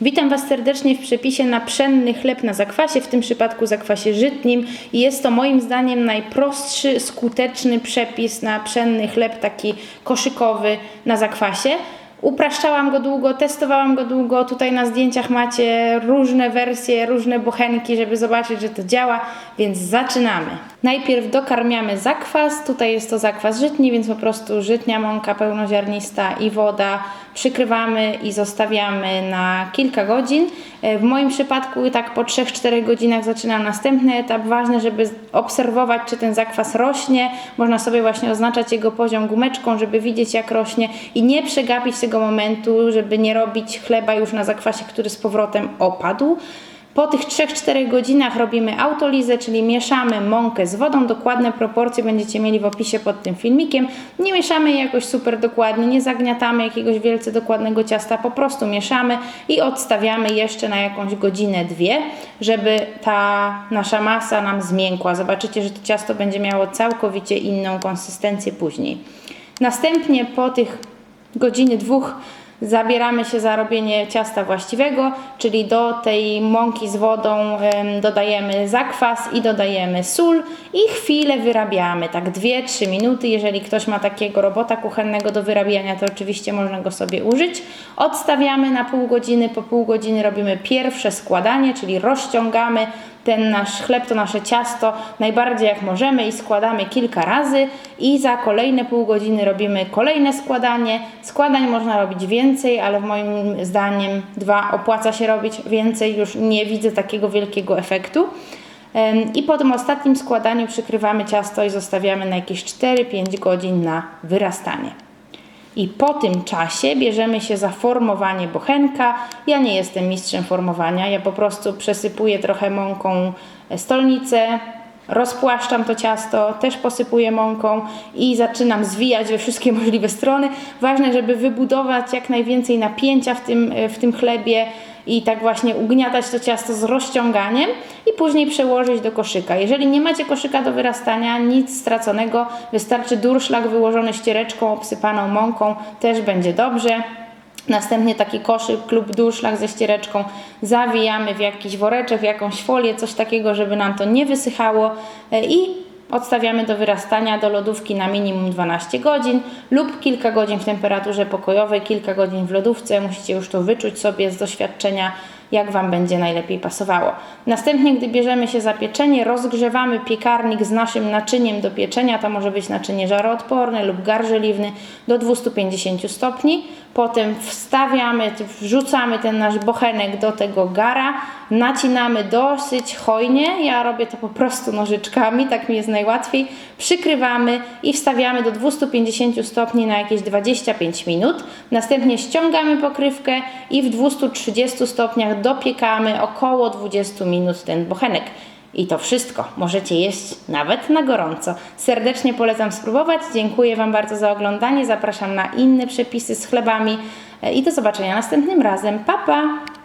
Witam Was serdecznie w przepisie na pszenny chleb na zakwasie, w tym przypadku zakwasie żytnim. I jest to moim zdaniem najprostszy, skuteczny przepis na pszenny chleb, taki koszykowy na zakwasie. Upraszczałam go długo, testowałam go długo. Tutaj na zdjęciach macie różne wersje, różne bochenki, żeby zobaczyć, że to działa, więc zaczynamy. Najpierw dokarmiamy zakwas. Tutaj jest to zakwas żytni, więc po prostu żytnia mąka pełnoziarnista i woda. Przykrywamy i zostawiamy na kilka godzin. E, W moim przypadku tak po 3-4 godzinach zaczynam następny etap. Ważne, żeby obserwować, czy ten zakwas rośnie. Można sobie właśnie oznaczać jego poziom gumeczką, żeby widzieć, jak rośnie i nie przegapić tego momentu, żeby nie robić chleba już na zakwasie, który z powrotem opadł. Po tych 3-4 godzinach robimy autolizę, czyli mieszamy mąkę z wodą. Dokładne proporcje będziecie mieli w opisie pod tym filmikiem. Nie mieszamy jej jakoś super dokładnie, nie zagniatamy jakiegoś wielce dokładnego ciasta, po prostu mieszamy i odstawiamy jeszcze na jakąś godzinę, dwie, żeby ta nasza masa nam zmiękła. Zobaczycie, że to ciasto będzie miało całkowicie inną konsystencję później. Następnie po tych godziny dwóch zabieramy się za robienie ciasta właściwego, czyli do tej mąki z wodą em, dodajemy zakwas i dodajemy sól i chwilę wyrabiamy, tak 2-3 minuty. Jeżeli ktoś ma takiego robota kuchennego do wyrabiania, to oczywiście można go sobie użyć. Odstawiamy na pół godziny, po pół godziny robimy pierwsze składanie, czyli rozciągamy ten nasz chleb, to nasze ciasto najbardziej jak możemy i składamy kilka razy i za kolejne pół godziny robimy kolejne składanie. Składań można robić więcej, ale moim zdaniem dwa opłaca się robić więcej, już nie widzę takiego wielkiego efektu. I po tym ostatnim składaniu przykrywamy ciasto i zostawiamy na jakieś 4-5 godzin na wyrastanie. I po tym czasie bierzemy się za formowanie bochenka. Ja nie jestem mistrzem formowania, ja po prostu przesypuję trochę mąką stolnicę, rozpłaszczam to ciasto, też posypuję mąką i zaczynam zwijać we wszystkie możliwe strony. Ważne, żeby wybudować jak najwięcej napięcia w tym, w tym chlebie i tak właśnie ugniatać to ciasto z rozciąganiem i później przełożyć do koszyka. Jeżeli nie macie koszyka do wyrastania, nic straconego, wystarczy durszlak wyłożony ściereczką obsypaną mąką, też będzie dobrze. Następnie taki koszyk lub durszlak ze ściereczką zawijamy w jakiś woreczek, w jakąś folię, coś takiego, żeby nam to nie wysychało e, i odstawiamy do wyrastania do lodówki na minimum 12 godzin lub kilka godzin w temperaturze pokojowej, kilka godzin w lodówce. Musicie już to wyczuć sobie z doświadczenia, jak Wam będzie najlepiej pasowało. Następnie, gdy bierzemy się za pieczenie, rozgrzewamy piekarnik z naszym naczyniem do pieczenia. To może być naczynie żaroodporne lub garżeliwny do 250 stopni. Potem wstawiamy, wrzucamy ten nasz bochenek do tego gara, nacinamy dosyć hojnie. Ja robię to po prostu nożyczkami, tak mi jest najłatwiej. Przykrywamy i wstawiamy do 250 stopni na jakieś 25 minut. Następnie ściągamy pokrywkę i w 230 stopniach dopiekamy około 20 minut ten bochenek. I to wszystko możecie jeść nawet na gorąco. Serdecznie polecam spróbować. Dziękuję Wam bardzo za oglądanie. Zapraszam na inne przepisy z chlebami e, i do zobaczenia następnym razem. Pa, pa!